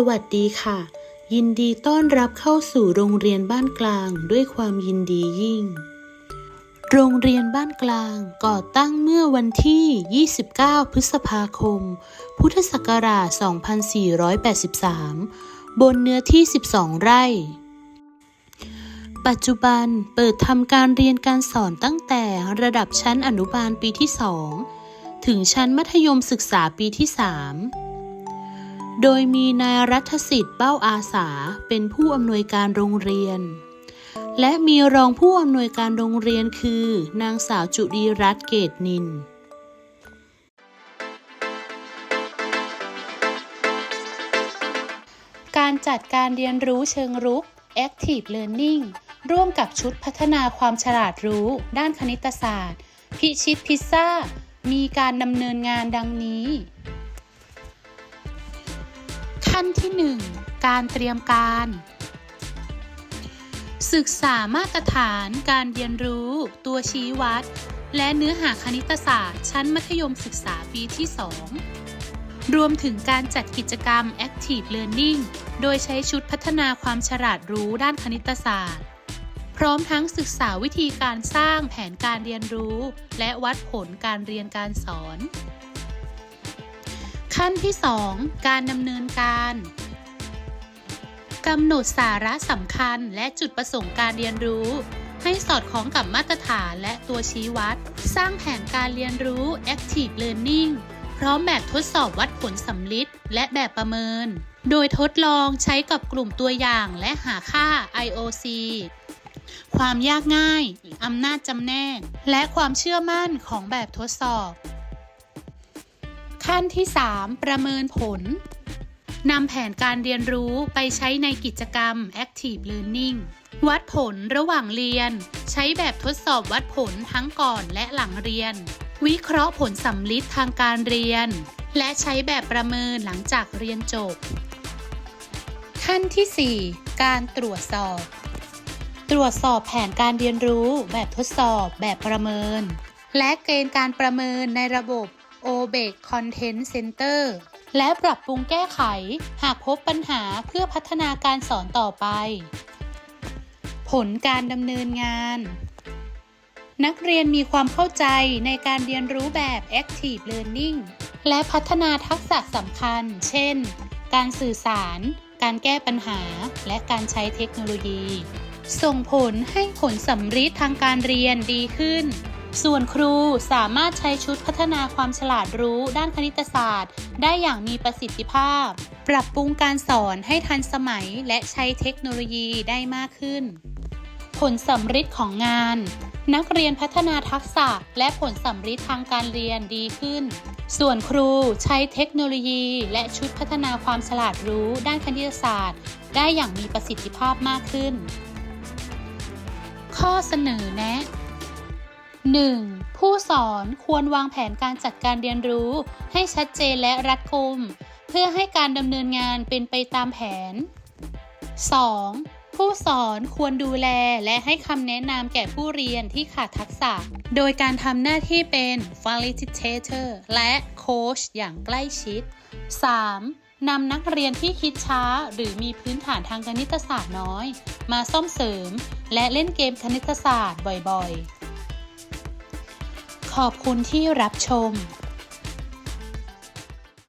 สวัสดีค่ะ ยินดีต้อนรับเข้าสู่โรงเรียนบ้านกลางด้วยความยินดียิ่ง โรงเรียนบ้านกลางก่อตั้งเมื่อวันที่ 29 พฤษภาคม พุทธศักราช 2483 บนเนื้อที่ 12 ไร่ ปัจจุบันเปิดทำการเรียนการสอนตั้งแต่ระดับชั้นอนุบาลปีที่ 2 ถึงชั้นมัธยมศึกษาปีที่ 3 โดยมีนายรัฐสิทธิ์เบ้าอาสาเป็นผู้อำนวยการโรงเรียน และมีรองผู้อำนวยการโรงเรียนคือ นางสาวจุรีรัตน์เกตนินการจัดการเรียนรู้เชิงรุก Active Learning ร่วมกับชุดพัฒนาความฉลาดรู้ ด้านคณิตศาสตร์ พิชิตพิซซ่า มีการดำเนินงานดังนี้ ขั้นที่ 1 การเตรียมการ ศึกษามาตรฐานการเรียนรู้ ตัวชี้วัด และเนื้อหาคณิตศาสตร์ ชั้นมัธยมศึกษาปีที่ 2 รวมถึงการจัดกิจกรรม Active Learning โดยใช้ชุดพัฒนาความฉลาดรู้ด้านคณิตศาสตร์ พร้อมทั้งศึกษาวิธีการสร้างแผนการเรียนรู้ และวัดผลการเรียนการสอน ขั้นที่ 2 การดำเนินการกำหนดสาระสำคัญและจุดประสงค์การเรียนรู้ ให้สอดคล้องกับมาตรฐานและตัวชี้วัด สร้างแผนการเรียนรู้ Active Learning พร้อมแบบทดสอบวัดผลสำลิดและแบบประเมิน โดยทดลองใช้กับกลุ่มตัวอย่างและหาค่า IOC ความยากง่าย อำนาจจำแนก และความเชื่อมั่นของแบบทดสอบ ขั้นที่ 3 ประเมินผลนำแผนการเรียนรู้ไปใช้ในกิจกรรม Active Learning วัดผลระหว่างเรียน ใช้แบบทดสอบวัดผลทั้งก่อนและหลังเรียน วิเคราะห์ผลสำลิดทางการเรียน และใช้แบบประเมินหลังจากเรียนจบ ขั้นที่ 4 การตรวจสอบ ตรวจสอบแผนการเรียนรู้แบบทดสอบแบบประเมิน และเกณฑ์การประเมินในระบบ o b e c Content Center และปรับปรุงแก้ไขหากพบปัญหาเพื่อพัฒนาการสอนต่อไป ผลการดำเนินงาน นักเรียนมีความเข้าใจในการเรียนรู้แบบ Active Learning และพัฒนาทักษะสำคัญ เช่น การสื่อสาร การแก้ปัญหา และการใช้เทคโนโลยี ส่งผลให้ผลสำฤทธิ์ทางการเรียนดีขึ้น ส่วนครูสามารถใช้ชุดพัฒนาความฉลาดรู้ด้านคณิตศาสตร์ ได้อย่างมีประสิทธิภาพ ปรับปรุงการสอนให้ทันสมัยและใช้เทคโนโลยีได้มากขึ้น ผลสำฤทธิ์ของงาน นักเรียนพัฒนาทักษะและผลสำฤทธิ์ทางการเรียนดีขึ้น ส่วนครูใช้เทคโนโลยี และชุดพัฒนาความฉลาดรู้ด้านคณิตศาสตร์ ได้อย่างมีประสิทธิภาพมากขึ้น ข้อเสนอแนะ 1. ผู้สอนควรวางแผนการจัดการเรียนรู้ ให้ชัดเจนและรัดกุม เพื่อให้การดำเนินงานเป็นไปตามแผน 2. ผู้สอนควรดูแลและให้คำแนะนำแก่ผู้เรียนที่ขาดทักษะ โดยการทำหน้าที่เป็น facilitator และโค้ชอย่างใกล้ชิด 3. นำนักเรียนที่คิดช้าหรือมีพื้นฐานทางคณิตศาสตร์น้อย มาซ่อมเสริม และเล่นเกมคณิตศาสตร์บ่อยๆ ขอบคุณที่รับชม